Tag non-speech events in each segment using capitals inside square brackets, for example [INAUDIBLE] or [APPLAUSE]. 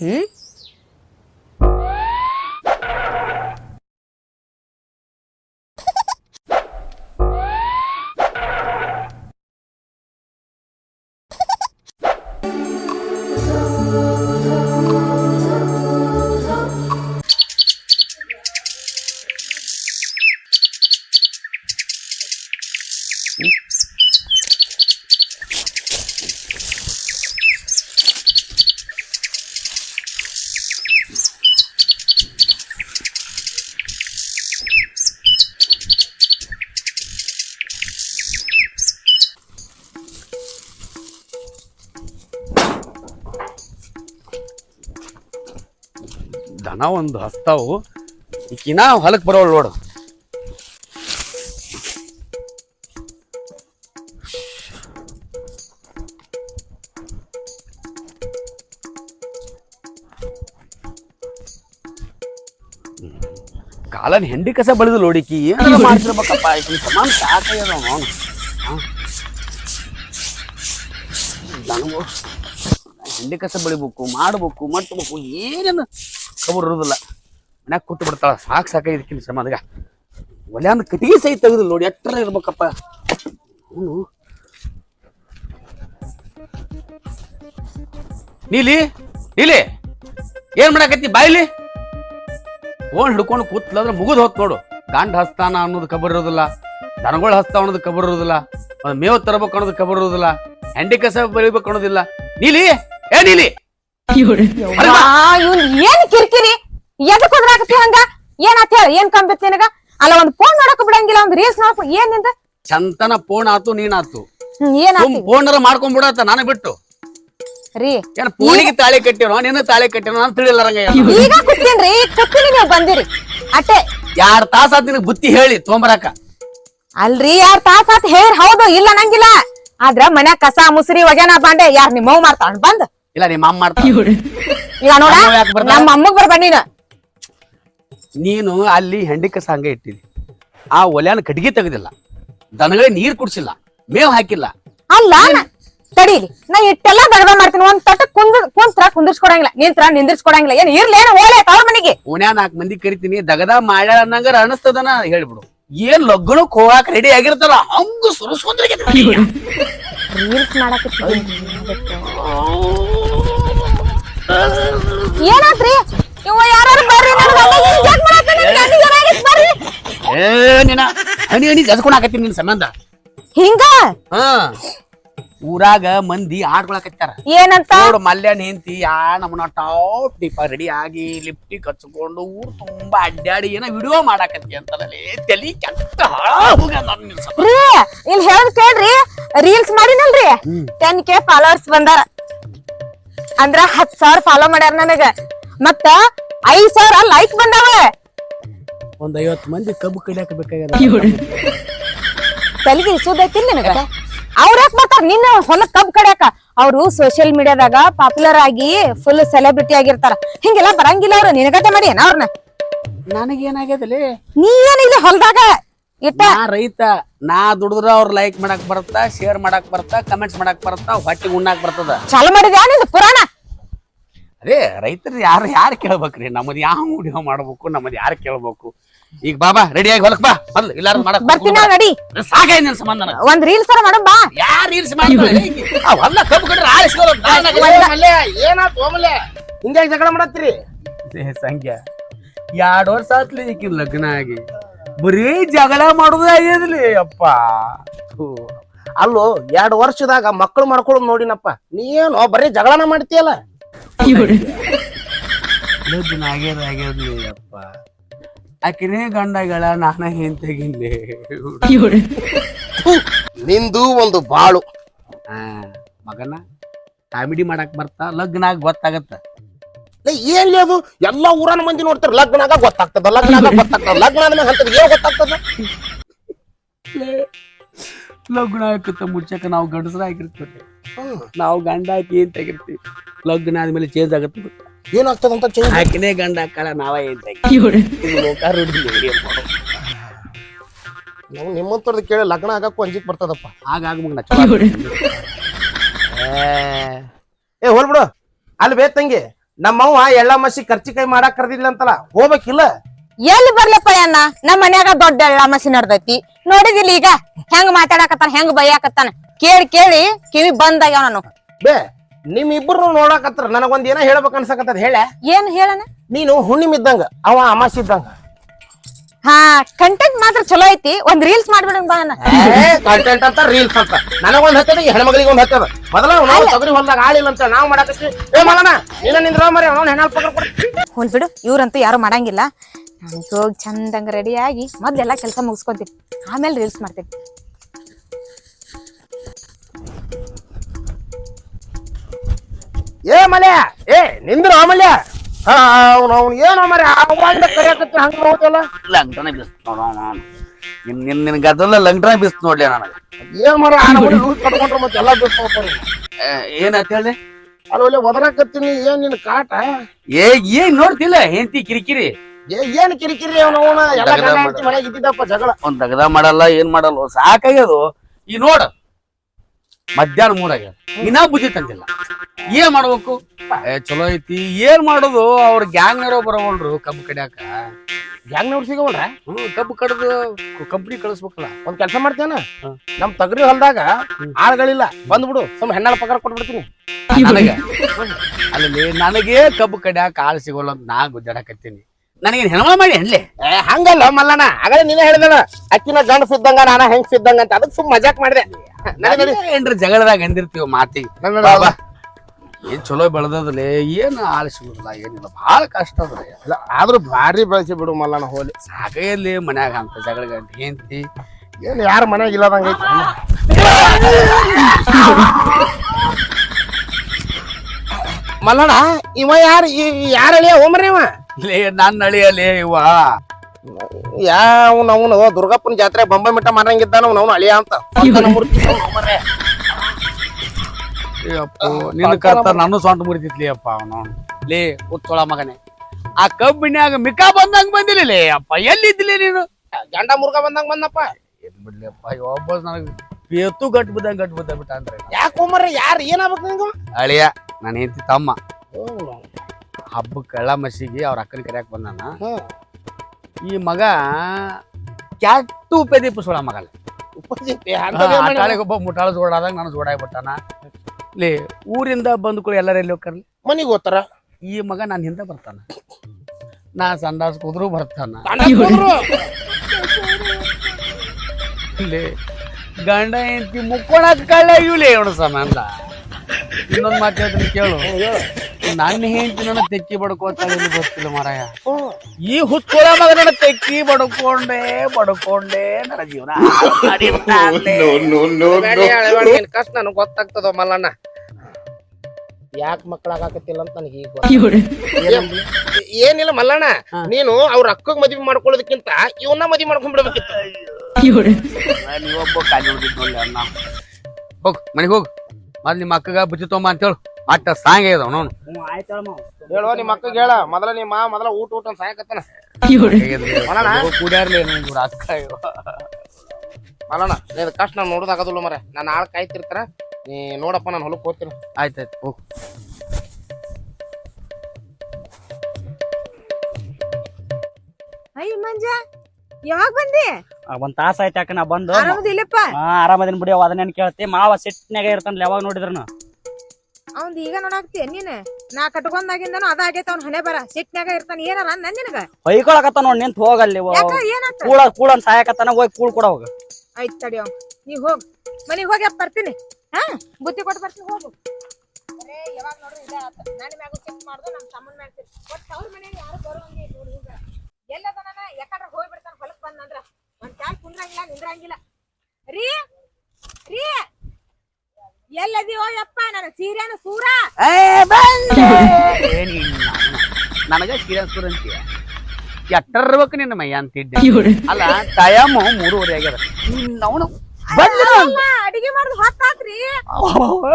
ಹ್ಮ್ ದನ ಒಂದು ಹಸ್ತಾವು. ಈಕಿನ ಹೊಲಕ್ಕೆ ಬರೋಳು ನೋಡು. ಕಾಲನ್ ಹೆಂಡಿ ಕಸ ಬಳಿದು ನೋಡಿಕಿ ಏನಾರ ಮಾಡ್ತಿರ್ಬೇಕಪ್ಪ, ಈಕಿ ಸಮಾನ ಸಾಕಾಗ್ಯದ ಅವನು. ನನಗೂ ಹೆಂಡಿ ಕಸ ಬೆಳಿಬೇಕು, ಮಾಡ್ಬೇಕು, ಮಟ್ಬೇಕು, ಏನೇನು ಖಬರ್ ಇರೋದಿಲ್ಲ. ಮನ್ಯಾಗ ಕೂತು ಬಿಡ್ತಾಳ. ಸಾಕು ಇದಕ್ಕಿಂತ ಶ್ರಮ ಅದಾಗ ಒಲ್ಯಾಂದ ಕಟ್ಟಿಗೆ ಸಹಿತ ತೆಗೆದಿಲ್ಲ ನೋಡಿ ಎಟ್ಟರ ಇರ್ಬೇಕಪ್ಪ. ನೀಲಿ ನೀಲಿ. ಏನ್ ಮಾಡಾಕತ್ತಿ? ಬಾಯ್ಲಿ. ಓಣ್ ಹಿಡ್ಕೊಂಡು ಕೂತ್ಲಂದ್ರೆ ಮುಗಿದ್ ಹೋತ್ ನೋಡು. ಗಂಡ ಹಸ್ತಾನ ಅನ್ನೋದು ಕಬರ್ ಇರೋದಿಲ್ಲ. ದನಗಳು ಹಸ್ತ ಅನ್ನೋದು ಕಬರ್ ಇರೋದಿಲ್ಲ. ಮೇವ್ ತರಬೇಕು ಅನ್ನೋದು ಕಬರ್ ಇರೋದಿಲ್ಲ. ಹೆಂಡಿ ಕಸ ಬೆಳಿಬೇಕು ಅನ್ನೋದಿಲ್ಲ. ನೀಲಿ, ಏ ನೀಲಿ. ಇವ್ನ್ ಏನ್ ಕಿರಿಕಿರಿ? ಎದಕ್ ಹೋದ್ರಾಕತಿ ಹಂಗ? ಏನಾತ್ ಹೇಳ ಏನ್ ಕಂಬಿತ್ ನಿನಗ? ಅಲ್ಲ ಒಂದ್ ಫೋನ್ ನೋಡಕ್ ಬಿಡಂಗಿಲ್ಲ ಒಂದ್ ರೀಲ್ಸ್ ನೋಡಕ್ ಏನ್ನಿಂದ? ಚಂತನ ಫೋನ್ ಆತು ನೀನಾತು. ಆತು? ಸುಮ್ ಏನಾತಿ ಫೋನರ ಮಾಡ್ಕೊಂಡ್ ಬಿಡತ್ತ ನಾನು ಬಿಟ್ಟು. ರೀ. ಏನ್ ಫೋನಿಗೆ ತಾಳಿ ಕಟ್ಟಿರೋ ನಿನ್ನ ತಾಳಿ ಕಟ್ಟಿರೋ ನಾನು ತಿಳಿಲಾರಂಗ ಈಗ ನೀವ್ ಬಂದಿರಿ. ಅಟ್ಟೆ. ಯಾರ್ ತಾಸ ಆತ್ ನಿನಗ್ ಬುತ್ತಿ ಹೇಳಿ ತೊಂಬರಾಕ. ಅಲ್ರಿ ಯಾರ್ ತಾಸ ಆತ್ ಹೇಳಿ ಹೌದು ಇಲ್ಲ ನಂಗಿಲ್ಲ. ಆದ್ರ ಮನ್ಯಾಗ ಕಸ ಮುಸ್ರಿ ಒಗ್ಯಾನ ಬಾಂಡೆ ಯಾರ್ ನಿಮ್ಮ ಮಾಡ್ತಾಳ ಬಂದ್. ಇಲ್ಲ ನಿಮ್ಮ ಅಮ್ಮ ಈಗ ನೋಡ ನಮ್ಮ ಅಮ್ಮಗ್ ನೀನು. ನೀನು ಅಲ್ಲಿ ಹೆಂಡಿಕ ಸಾಂಗ ಹಂಗ ಇಟ್ಟಿದಿ. ಆ ಒಲ್ಯಾನ ಕಟ್ಗಿ ತೆಗೆದಿಲ್ಲ. ದನಗಳಿಗೆ ನೀರ್ ಕುಡ್ಸಿಲ್ಲ. ಮೇವ್ ಹಾಕಿಲ್ಲ. ಅಲ್ಲ ತಡೀರಿ ತಡೀಲಿ ನಾ ಇಟ್ಟೆಲ್ಲ ದಗದ ಮಾಡ್ತೀನಿ. ಒಂದ್ ತಟ ಕುಂದ್ ಕುಂತ್ರ ಕುಂದಿರ್ಸ್ಕೊಡಂಗಿಲ್ಲ. ನಿಂತ್ರ ನಿಂದಿರ್ಸ್ಕೊಡಂಗಿಲ್ಲ. ಏನ್ ಇರ್ಲೇನ ಓಲೆ ತವ್ರ ಮನೆಗೆ. ಉಣ್ಯಾ ನಾಲ್ಕು ಮಂದಿ ಕರಿತೀನಿ. ದಗದ ಮಾಡ್ಯಾಳ ಅನ್ನಂಗಾರ ಅನಸ್ತದನ ಹೇಳ್ಬಿಡು. ಏನ್ ಲಗ್ನಕ್ ಹೋಗಾಕ ರೆಡಿ ಆಗಿರ್ತಾರ? ಹಂಗ ಸುರಸ್ಕೊಂಡ್ರಿಗೆ ರೀಲ್ಸ್ ಮಾಡಕತ್ತೀನಿ ಏನಾತ್ರಿ ಇವ ಯಾರು ಬರ್ರಿ ನನ್ ಗಂಡ ಹಿಂಗ್ ಯಾಕ್ ಮಾಡಾತ್ತಾನ? ನಿನ್ ಗಂಡ ಬರ್ರಿ. ಏ ನಿನ ಹನಿ ಹನಿ ಜಸ್ಕೊಂಡ್ ಹಾಕತ್ತೀನಿ ನಿನ್ ಸಂಬಂಧ. ಹಿಂಗ? ಹಾ. ಊರಾಗ ಮಂದಿ ಆಡ್ಕೊಳಕತ್ತಾರ ಏನಂತ? ನೋಡು ಮಲ್ಯಾನ್ ಹೆಂತಿ ಯಾ ನಮ್ಮನ ಟಾಪ್ ಡಿಪ ರೆಡಿ ಆಗಿ ಲಿಪ್ಟಿಕ್ ಕಚ್ಕೊಂಡು ಊರ್ ತುಂಬಾ ಅಡ್ಡಾಡಿ ಏನೋ ವಿಡಿಯೋ ಮಾಡಾಕತ್ತಿ ಅಂತದಲ್ಲಿ ತಲಿ ಕೆಟ್ಟ ನನ್ನ ಇಲ್ಲಿ ಹೇಳದ್ ಕೇಳ್ರಿ ರೀಲ್ಸ್ ಮಾಡಿನಲ್ರಿ. ಟೆನ್ ಕೆ ಫಾಲೋವರ್ಸ್ ಬಂದಾರ. ಅಂದ್ರ ಹತ್ ಸಾವಿರ ಫಾಲೋ ಮಾಡ್ಯಾರ ನನಗ. ಮತ್ತ ಐದ್ ಸಾವಿರ ಲೈಕ್ ಬಂದಾವ. ಒಂದ್ ಐವತ್ ಮಂದಿ ಕಬ್ಬು ಕಡಿಯಾಕ ಬೇಕಾಗ್ಯದ. ತಲೆಗೆ ಇಸೋದೈತಿಲ್ ನಿನಗ? ಅವ್ರ ಯಾಕೆ ಬರ್ತಾರ? ನಿನ್ನ ಹೊಲ ಕಬ್ ಕಡಿಯಾಕ. ಅವರು ಸೋಶಿಯಲ್ ಮೀಡಿಯಾದಾಗ ಪಾಪ್ಯುಲರ್ ಆಗಿ ಫುಲ್ ಸೆಲೆಬ್ರಿಟಿ ಆಗಿರ್ತಾರ. ಹಿಂಗೆಲ್ಲ ಬರಂಗಿಲ್ಲ ಅವ್ರು. ನಿನಗತೆ ಮಾಡಿ ಏನ ಅವ್ರನ್ನ ನನಗೇನಾಗ್ಯದಲ್ಲಿ ನೀ ಏನಿಲ್ಲ ಇಲ್ಲಿ ಹೊಲದಾಗ ಇಟ್ಟ. ನಾ ರೈತ ನಾ ದುಡಿದ್ರ ಅವ್ರ ಲೈಕ್ ಮಾಡಕ್ ಬರುತ್ತಾ ಶೇರ್ ಮಾಡಕ್ ಬರುತ್ತಾ ಕಮೆಂಟ್ಸ್ ಮಾಡಕ್ ಬರುತ್ತಾ ಹೊಟ್ಟಿ ಉಣ್ಣಾಕ್ ಬರ್ತದ. ಚಾಲು ಮಾಡಿದ್ಯಾ ನಿಂದು ಪುರಾಣ? ಅದೇ ರೈತರ ಯಾರು ಯಾರು ಕೇಳ್ಬೇಕ್ರಿ? ನಮ್ಮದ್ ಯಾವ ವಿಡಿಯೋ ಮಾಡ್ಬೇಕು ನಮ್ಮದ್ ಯಾರು ಕೇಳ್ಬೇಕು? ಈಗ ಬಾಬಾ ರೆಡಿ ಆಗಿ ಹೊಲಕ್ ಬಾ. ಮೊದ್ಲು ಇಲ್ಲಾರ ಮಾಡಕ್ ಬರ್ತೀನಿ ನಾವ್ ನಡಿ. ಸಾಕಾಯ ನಿನ್ ಸಂಬಂಧ ನನಗ. ಒಂದ್ ರೀಲ್ಸ್ ಬಾ. ಯಾರು ರೀಲ್ಸ್ ಮಾಡ್ತಾರೆ ಹೊಲ ಕಬ್ಬು ಕಡ್ರೆ ಏನಾತ್ ಹೋಮಲೆ ಹಿಂಗಾಗಿ ಜಗಳ ಮಾಡತ್ತೀರಿ? ಸಂಖ್ಯಾ ಎರಡ್ ವರ್ಷ ಆತ್ಲಿ ಈಕಿನ್ ಲಗ್ನ ಆಗಿ. ಬರೀ ಜಗಳ ಮಾಡುದ ಆಗ್ಯದ್ಲಿ ಅಪ್ಪ. ಥು. ಅಲ್ಲೋ ಎರಡು ವರ್ಷದಾಗ ಮಕ್ಕಳು ಮಾಡ್ಕೊಳ್ಳೋದ್ ನೋಡಿನಪ್ಪ. ನೀ ಏನು ಬರೀ ಜಗಳನ ಮಾಡ್ತೀಯಲ್ಲ? ಲಗ್ನ ಆಗ್ಯದ ಆಗ್ಯದ್ಲಿ ಅಪ್ಪ. ಆಕಿನೇ ಗಂಡಗಳ ನಾನ ಏನ್ ತೆಗಿನ್ಲಿ ನಿಂದು ಒಂದು ಬಾಳು. ಆ ಮಗನ ಕಾಮಿಡಿ ಮಾಡಕ್ ಬರ್ತಾ ಲಗ್ನ ಆಗಿ ಗೊತ್ತಾಗತ್ತ. ಏನ್ಲಿ ಅದು? ಎಲ್ಲ ಊರನ ಮಂದಿ ನೋಡ್ತಾರ. ಲಗ್ನಾಗ ಗೊತ್ತಾಗ್ತದ ಲಗ್ನಾಗ ಗೊತ್ತಾಗ್ತದ ಲಗ್ನ ಆದ್ಮೇಲೆ ಹಂತದ ಏನ್ ಗೊತ್ತಾಗ್ತದ? ಲಗ್ನ ಆಯ್ಕತ್ತ ಮುಚ್ಚಕ ನಾವು ಗಂಡಸರ ಆಗಿರ್ತೇವೆ. ನಾವು ಗಂಡ ಹಾಕಿ ಏನ್ ತೆಗಿರ್ತೀವಿ ಲಗ್ನ ಆದ್ಮೇಲೆ ಚೇಂಜ್ ಆಗತ್ತೆ ಗೊತ್ತಾ? ಏನಾಗ್ತದ ಅಂತ ಚೇಂಜ್ ಹಾಕಿನೇ ಗಂಡ ಹಾಕಳ ನಾವ ಏನ್ ನಿಮ್ಮಂತರದ ಏನ್? ನಾವು ನಿಮ್ಮಂತವ್ರದ್ದು ಕೇಳಿ ಲಗ್ನ ಆಗಕ್ಕೂ ಅಂಜಿಕ್ ಬರ್ತದಪ್ಪ. ಹಾಗಾಗ ಮಗನ. ಏ ಏ ಹೋಲ್ಬಿಡು ಅಲ್ಲಿ ಬೇ ತಂಗಿ. ನಮ್ಮವ್ವ ಎಳ್ಳ ಮಸಿ ಕೈ ಮಾಡಾಕ್ ಕರ್ದಿಲ್ಲ ಅಂತಲ್ಲ ಹೋಗ್ಬೇಕಿಲ್ಲ? ಎಲ್ಲಿ ಬರ್ಲಪ್ಪ ಅಣ್ಣ? ನಮ್ಮ ಮನ್ಯಾಗ ದೊಡ್ಡ ಎಳ್ಳ ಮಸಿ ನಡ್ದೈತಿ. ನೋಡಿದಿಲ್ಲ ಈಗ ಹೆಂಗ್ ಮಾತಾಡಕತ್ತಾನ ಹೆಂಗ್ ಬೈಯಾಕತ್ತಾನ? ಕೇಳಿ ಕೇಳಿ ಕಿವಿ ಬಂದಾಗ ನಾನು. ಬೇ ನಿಮ್ ಇಬ್ರು ನೋಡಾಕತ್ರ ನನಗೊಂದ್ ಏನೋ ಹೇಳ್ಬೇಕು ಅನ್ಸಕತ್ತದ ಹೇಳ? ಏನ್ ಹೇಳಣ ನೀನು ಹುಣ್ಣಿಮ್ ಇದ್ದಂಗ ಅವ ಅಮಾಸ್ ಇದ್ದಂಗ. ಹಾ ಕಂಟೆಂಟ್ ಮಾತ್ರ ಚಲೋ ಐತಿ ಒಂದ್ ರೀಲ್ಸ್ ಮಾಡ್ಬಿಡೋಣ ಬಾ ಅಣ್ಣ. ಕಂಟೆಂಟ್ ಅಂತ ರೀಲ್ಸ್ ಅಂತ. ನನಗೊಂದ್ ಹತ್ತದ ಈ ಹೆಣ್ಮಗಳಿಗೆ ಒಂದ್ ಹತ್ತದ. ಮೊದಲ ನಾವು ತೊಗರಿ ಹೊಲ್ದಾಗ ಆಳಿಲ್ಲ ಅಂತ ನಾವ್ ಮಾಡಾಕತ್ತಿ. ಏ ಮಾಡೋಣ ನೀನ ನಿಂದ್ರ ಮರಿ ಅವ್ನ ಹೆಣ್ಣಾಳ ಪಕ್ಕ ಹೋಲ್ ಬಿಡು ಇವ್ರಂತೂ ಯಾರು ಮಾಡಂಗಿಲ್ಲ. ನಾನ್ ಹೋಗಿ ಚಂದಂಗ ರೆಡಿ ಆಗಿ ಮೊದ್ಲೆಲ್ಲಾ ಕೆಲಸ ಮುಗಿಸ್ಕೊಂತೀನಿ. ಆಮೇಲೆ ರೀಲ್ಸ್ ಮಾಡ್ತೀನಿ. ಏ ಮಲ್ಯ ಏ ನಿಂದ್ರ ಮಲ್ಯ? ಅವ್ನು ಅವ್ನು ಏನೋ ಮರಿ ಅವಾಗಿಂದ ಕರಿಯಾಕತ್ತಿ ಹಂಗ ನೋಡ್ತಿಯಲ್ಲ ಲಂಗ್ಟನ ಬಿಸ್ ನೋಡ ನಿನ್ ನಿನ್ ನಿನ್ ಗದ್ದಲ ಲಂಗ್ಟನ ಬಿಸ್ ನೋಡ್ಲಿ ನನಗ. ಏನ್ ಮರ ಲೂಸ್ ಕಟ್ಕೊಂಡ್ರ ಮತ್ತೆ ಎಲ್ಲಾ ಬಿಡ್ತಾವ ಏನಂತ ಹೇಳಿ? ಅಲ್ಲಿ ಒದರಾಕತ್ತೀನಿ ಏನ್ ನಿನ್ ಕಾಟ? ಏ ಏನ್ ನೋಡ್ತಿಲ್ಲ ಹೆಂಡತಿ ಕಿರಿಕಿರಿ. ಏ ಏನ್ ಕಿರಿಕಿರಿ ಅವ್ನ ಅವನ? ಎಲ್ಲ ಗಂಡ ಹೆಂಡ್ತಿ ಮನೆಯಾಗ ಇದ್ದಿದ್ದಪ್ಪ ಜಗಳ. ಒಂದ್ ದಗದ ಮಾಡಲ್ಲ ಏನ್ ಮಾಡಲ್ಲ ಸಾಕಾಗ್ಯದು. ಈ ನೋಡ ಮಧ್ಯಾಹ್ನ ಮೂರಾಗ್ಯದ. ಇನ್ನ ಬುದ್ಧಿ ತಂದಿಲ್ಲ. ಏನ್ ಮಾಡ್ಬೇಕು? ಏ ಚಲೋ ಐತಿ. ಏನ್ ಮಾಡೋದು? ಅವ್ರ ಗ್ಯಾಂಗ್ನವ್ರ ಬರವಲ್ರು ಕಬ್ಬು ಕಡಿಯಾಕ. ಗ್ಯಾಂಗ್ನವ್ರು ಸಿಗವಲ್ರ? ಹ್ಮ್ ಕಬ್ಬು ಕಡ್ದು ಕಂಪ್ನಿ ಕಳಿಸ್ಬೇಕಲ್ಲ. ಒಂದ್ ಕೆಲಸ ಮಾಡ್ತೇನ. ನಮ್ ತಗರಿ ಹೊಲ್ದಾಗ ಆಳ್ಗಳಿಲ್ಲ. ಬಂದ್ಬಿಡು ಸುಮ್ ಹೆಣ್ಣಾಳ ಪಗಾರ ಕೊಟ್ಬಿಡ್ತೀನಿ. ನನಗ? ಅಲ್ಲಿ ನನಗೆ ಕಬ್ಬು ಕಡಿಯಾಕ ಆಳ್ ಸಿಗೋಲ್ಲ ಅಂತ ನಾ ಗುದ್ದಾಡಕತ್ತೀನಿ. ನನಗೆ ಹೆಣ್ಮಳ ಮಾಡಿ ಹೆಣ್ಲೆ? ಏ ಹಂಗಲ್ಲ ಮಲ್ಲಣ್ಣ. ಆಗಲೇ ನೀನೇ ಹೇಳಿದಲ್ಲ ಅಕ್ಕಿನ ಗಂಡಸ್ ಸಿದ್ದಂಗ ನಾನ ಹೆಂಗ್ ಸಿದ್ದಂಗ ಅಂತ. ಅದಕ್ಕೆ ಸುಮ್ ಮಜಾಕ್ ಮಾಡಿದೆ. ಏನ್ರ ಜಗಳದಾಗ ಅಂದಿರ್ತೀವ ಮಾತಿ. ಬಾ. ಏನ್ ಚಲೋ ಬೆಳೆದದ್ಲೆ ಏನ್ ಆಲಿಸ್ಬಿಡಲ್ಲ ಸಿಗುದಿಲ್ಲ ಏನಿಲ್ಲ ಬಹಳ ಕಷ್ಟ ಅದ್ರಿ ಇಲ್ಲ, ಆದ್ರೂ ಭಾರಿ ಬೆಳೆಸಿ ಬಿಡು ಮಲ್ಲಣ್ಣ ಹೋಲಿ. ಸಾಕಲ್ಲಿ ಮನ್ಯಾಗ ಅಂತ ಜಗಳ ಗಂಟೆ ಹೆಂಡತಿ. ಏನ್ ಯಾರ ಮನ್ಯಾಗ ಇಲ್ಲದಂಗ ಮಲ್ಲಣ್ಣ ಇವ ಯಾರ ಯಾರ ಅಳಿಯ? ಹೋಮ್ರಿ ಇವ? ಲೇ ನನ್ನ ಅಳಿಯಲೇ ಇವ. ಯಾವ ಅವನು ದುರ್ಗಪ್ಪನ ಜಾತ್ರೆ ಬೊಂಬೆ ಮಿಟ್ಟ ಮಾರಂಗಿದ್ದಾನ ಅವ್ನು ಅವನು ಅಳಿಯ ಅಂತ. ಮೂರ್ತಿ. ಅಪ್ಪ ನಿನ್ನ ಕರ್ತ ನಾನು ಸೊಂಟ ಮುರಿತಿತ್ಲಿ ಅಪ್ಪ ಅವನು. ಲೇ ಉತ್ತೊಳ ಮಗನೇ. ಆ ಕಬ್ಬಿನ್ಯಾಗ ಮಿಕಾ ಬಂದಂಗ ಬಂದಿಲ್ಲ ಲೇ ಅಪ್ಪ ಎಲ್ಲಿದ್ದಿಲ್ಲ ನೀನು? ಗಂಡ ಮುರ್ಗ ಬಂದಂಗ ಬಂದಪ್ಪ. ಏನ್ ಬಿಡ್ಲಿ ಅಪ್ಪ ಒಬ್ಬ ನನಗ ಪೇತು ಗಟ್ಟು ಬಿದ್ದಂಗ ಗಟ್ಟು ಬಿದ್ದ ಬಿಟ್ಟ ಅಂದ್ರೆ. ಯಾಕೆ ಓಮರ ಯಾರು ಏನಾಗ್ಬೇಕು ನಿಂಗ ಅಳಿಯ ನನ್ನ ಹೆಂಡತಿ ತಮ್ಮ. ಹಬ್ಬ ಕಳ್ಳ ಮಸಿಗೆ ಅವ್ರ ಅಕ್ಕನ ಕರ್ಯಾಕ ಬಂದಾನ. ಈ ಮಗ ಕ್ಯಾಟು ಪೆದಿ ಪುಸುಳ ಮಗಲ್ಲ ಒಬ್ಬ ಮುಟಾಳ ಜೋಡಾದಾಗ ನಾನು ಜೋಡಾಗ್ಬಿಟ್ಟಾನ ಲೇ ಊರಿಂದ ಬಂದು ಕೂಡ ಎಲ್ಲರೂ ಎಲ್ಲಿ ಹೋಗ್ತಾರಲಿ ಮನಿಗ್ ಹೋತಾರ ಈ ಮಗ ನಾನು ಹಿಂದೆ ಬರ್ತಾನ. ನಾ ಸಂದಾಸ್ ಕುದ್ರು ಬರ್ತಾನ. ಗಂಡ ಲೇ ಗಂಡ ಹೆಂಡತಿ ಮುಕ್ಕೊಳಕ್ ಕಳ್ಳ ಇವ್ಲೇ ಇವನು ಸಂಬಂಧ ಇನ್ನೊಂದ್ ಮಾತು ಹೇಳ್ತೀನಿ ಕೇಳು. ನನ್ನ ಹೆಂಡತಿ ನನ್ನ ತೆಕ್ಕಿ ಬಡ್ಕೋತಾಳೆ ಗೊತ್ತಿಲ್ಲ ಮಾರಾಯ. ಈ ಹುಚ್ಚುಳ ಮಗ ನನ್ನ ತೆಕ್ಕಿ ಬಡ್ಕೊಂಡೆ ಬಡ್ಕೊಂಡೆ ನನ್ನ ಜೀವನ ಕಷ್ಟ ನನಗ್ ಗೊತ್ತಾಗ್ತದ ಮಲ್ಲಣ್ಣ? ಯಾಕ ಮಕ್ಕಳಾಗತ್ತಿಲ್ಲ ಅಂತ ನನಗೆ ಈಗ ಏನಿಲ್ಲ ಮಲ್ಲಣ್ಣ ನೀನು ಅವ್ರ ಅಕ್ಕಗ್ ಮದ್ವಿ ಮಾಡ್ಕೊಳ್ಳೋದಕ್ಕಿಂತ ಇವನ್ನ ಮದ್ವಿ ಮಾಡ್ಕೊಂಡ್ಬಿಡ್ಬೇಕಿತ್ತು ನೀವೊಬ್ಬ ಕಾಲಿ ಹೊಡಿದ್ನೊಳ್ಳೆ ಅಣ್ಣ. ಹೋಗ್ ಮನೆಗೆ ಹೋಗ್. ಮೊದ್ಲು ನಿಮ್ಮ ಅಕ್ಕಗ ಬುತ್ತಿ ತೊಂಬ ಅಂತೇಳು. ಅಟ್ಟ ಸಾಂಗ್ ಆಗ್ಯದ ಅವನು ಹೇಳೋ ನಿಮ್ಮ ಅಕ್ಕಗೆ ಹೇಳ. ಮೊದಲ ನಿಮ್ಮ ಮಾ ಮೊದಲ ಊಟ ಊಟ ಸಾಯಕತ್ತನ ಕೂಡ್ಯಾರ್ಲಿ ನನ್ನ ಅಕ್ಕ ಇವ. ಮಲ್ಲಣ್ಣ ನೀನ್ ಕಷ್ಟ ನಾನು ನೋಡೋದಾಗದಿಲ್ಲ ಮರೆ ನಾನು ಆಳ್ ಕಾಯ್ತಿರ್ತಾರ ನೀ ನೋಡಪ್ಪ ನಾನು ಹೊಲಕ್ಕೆ ಹೋಗ್ತೀನಿ. ಆಯ್ತಾಯ್ತು ಹೋಗ್. ಅಯ್ಯ ಮಂಜ ಯಾವಾಗ ಬಂದಿ? ಒಂದ್ ತಾಸ ಆಯ್ತು ಯಾಕ ನಾ ಬಂದು? ಆರಾಮದಿಲ್ಲಪ್ಪ. ಹಾ ಆರಾಮದಿನ ಬಿಡಿ ಅವ ಅದನ್ನೇನ್ ಕೇಳ್ತಿ? ಮಾವ ಸಿಟ್ನಾಗ ಇರ್ತಾನಲ್ಲ ಯಾವಾಗ ನೋಡಿದ್ರನು. ಅವ್ನ್ ಈಗ ನೋಡಾಕ್ತಿ ನೀನ್. ನಾ ಕಟ್ಕೊಂಡಾಗಿಂದನು ಅದ ಅವ್ನ್ ಹಣೆ ಬರ. ಸಿಟ್ನ್ಯಾಗ ಇರ್ತಾನ ಏನಾರ ಅಂದ ನಿನಗ? ಹೊಯ್ಕೊಳಕತ್ತ ನೋಡ್ ನಿಂತ ಹೋಗಲ್ಲಿ ಯಾಕ ಕೂಡ ಕೂಳ ಕೂಳ ಅಂತ ಸಾಯಕತ್ತಾನ ಹೋಗಿ ಕೂಳ್ ಕೂಡ ಹೋಗ. ಆಯ್ತ್ ತಡಿ ಅವ್ ನೀ ಹೋಗ್. ಮನಿಗ್ ಹೋಗಿ ಅಪ್ಪ ಬರ್ತೀನಿ? ಹಾ? ಬುತ್ತಿ ಕೊಟ್ಟು ಬರ್ತೀನಿ ಹೋಗು. ಯಾವಾಗ ನೋಡ್ರಿ ಇದೇ ಆತ. ನನ್ನ ಮ್ಯಾಗ ಚೆಕ್ ಮಾಡ್ದು ನಮ್ಮ ತಮ್ಮನ ಮ್ಯಾಗ ಒಟ್ಟು ಅವ್ರ ಮನ್ಯಾಗ ಯಾರು ಬರುವಂಗೆ ನೋಡಿ ಈಗ. ಎಲ್ಲದನ ಯಾಕಂದ್ರ ಹೊಲಕ್ ಬಂದಂದ್ರ ಒಂದ್ ಕಾಲ್ ಕುಂದ್ರಂಗಿಲ್ಲ ನಿಂದ್ರಂಗಿಲ್ಲ. ರೀ ರೀ. ಎಲ್ಲದಿಯೋ ಯಪ್ಪ ನನ್ನ ಸೀರೆನ ಸೂರ. ನನಗ ಸೀರೆ ಸೂರ ಅಂತೀಯ? ಎಟ್ಟರ್ಬೇಕು ನಿನ್ನ ಮೈ ಅಂತಿದ್ದೆ. ಅಲ್ಲ ಟೈಮ್ ಮೂರುವರೆ ಆಗ್ಯದ. ಅವನು ಅಡಿಗೆ ಮಾಡುದು ಹೊತ್ತಾತ್ರಿ.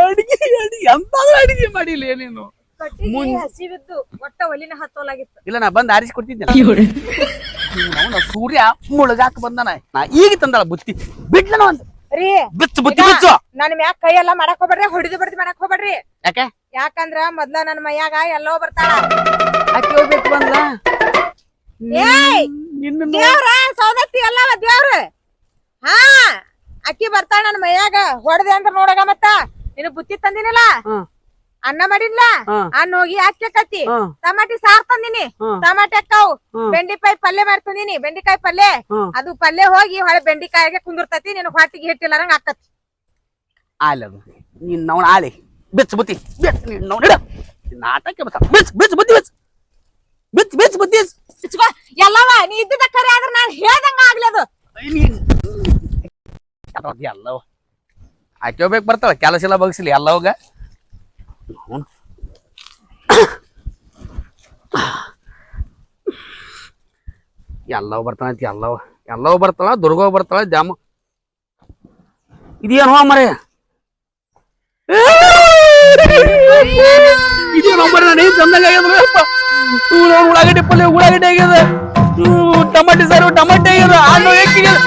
ಅಡಿಗೆ ಅಡಿಗೆ ಎಂತಾದ್ರೂ ಅಡಿಗೆ ಮಾಡಿಲ್ಲ ನೀನು. ಹಸಿವಿದ್ದು ಒಟ್ಟ ಒಲಿನ ಹತ್ತೋಲಾಗಿತ್ತು. ಇಲ್ಲ ನಾ ಬಂದ್ ಆರಿಸಿ ಕೊಡ್ತಿದ್ದೆ ಅವನ ಸೂರ್ಯ ಮುಳುಗಾಕ ಬಂದನ. ನಾ ಈಗ ತಂದಳ ಬುತ್ತಿ. ಬಿಡ್ಲನ ಒಂದು. ರೀ ಬಿಚ್ಚು ಬುತ್ತಿ ಬಿಚ್ಚು. ನನ್ ಮ್ಯಾಗ ಕೈ ಎಲ್ಲಾ ಮಾಡಕ್ ಹೋಗ್ಬೇಡ್ರಿ ಹೊಡಿದು ಬರ್ತಿ ಮಾಡಕ್ ಹೋಗ್ಬೇಡ್ರಿ. ಯಾಕೆ? ಯಾಕಂದ್ರ ಮೊದ್ಲ ನನ್ ಮೈಯಾಗ ಎಲ್ಲೋ ಬರ್ತಾಳ. ಅಕ್ಕಿ ಹೋಗ್ಬೇಕು ನೋ- ದೇವ್ರ ಸೌದತ್ತಿ ಅಲ್ಲವ ದೇವ್ರ. ಹಾ ಅಕ್ಕಿ ಬರ್ತಾಳ ನನ್ ಮೈಯಾಗ. ಹೊಡೆದೆ ಅಂತ ನೋಡಗ ಮತ್ತ. ನಿನ್ ಬುತ್ತಿ ತಂದಿನಲ್ಲ. ಅನ್ನ ಮಾಡಿಲ್ಲ ಅನ್ನ ಹೋಗಿ ಹ್ಮ್. ಟಮಾಟಿ ಸಾರ್ ತಂದಿನಿ. ಟಮಾಟಿ ಅಕ್ಕವು. ಬೆಂಡಿಕಾಯಿ ಪಲ್ಯ ಮಾಡ್ತಂದಿನಿ. ಬೆಂಡಿಕಾಯಿ ಪಲ್ಯ. ಅದು ಪಲ್ಯ ಹೋಗಿ ಹೊಳೆ ಬೆಂಡಿಕಾಯಿಗೆ ಕುಂದಿರ್ತತಿ. ನಿನ್ ಹೊಟ್ಟಿಗೆ ಹಿಟ್ಟಿಲ್ಲಾರಂಗ ಆಕತಿ ಆಲೆ ಅದು ನೀನ್ ನಾವು ಆಲೆ. ಬೆಚ್ಚ ಬುತ್ತಿ. ಬೆಚ್ಚ. ನೀನ್ ನಾವು ನಡ ನಾಟಕ ಬತ್ತ ಬೆಚ್ಚ ಬೆಚ್ಚ ಬುತ್ತಿ ಬೆಚ್ಚ. ಬೆಚ್ಚ ಬೆಚ್ಚ ಬುತ್ತಿ. ಇಚ್ಕೋ, ಎಲ್ಲವ ನೀ ಇದ್ದಿದ್ದ ಕರೆ ಆದ್ರ ನಾನು ಹೇಳ್ದಂಗ ಆಗ್ಲಿ ಅದು ನೀನ್ ಎಲ್ಲವ ಆಕೆ ಹೋಗ್ಬೇಕು ಬರ್ತಾಳ ಕೆಲಸ ಎಲ್ಲ ಬಗ್ಸಿಲಿ ಎಲ್ಲವಾಗ. ಅವ್ನು. [COUGHS] ಎಲ್ಲವ ಬರ್ತಾನ ಐತಿ ಎಲ್ಲವ. ಎಲ್ಲವ ಬರ್ತಾಳ, ದುರ್ಗವ್ ಬರ್ತಾಳ, ಜಾಮ. ಇದೇನು ಮರೆ? ಇದೇನು ಮರೆ? ನಾನು ಚಂದಾಗ ಉಳ್ಳಾಗಡ್ಡಿ ಪಲ್ಯ, ಉಳ್ಳಾಗಡ್ಡಿ ಆಗ್ಯದ. ಟಮಾಟಿ ಸಾರು, ಟಮಾಟಿ ಆಗ್ಯದ. ಹಣ್ಣು ಎಕ್ಕಿಗ್ಯದ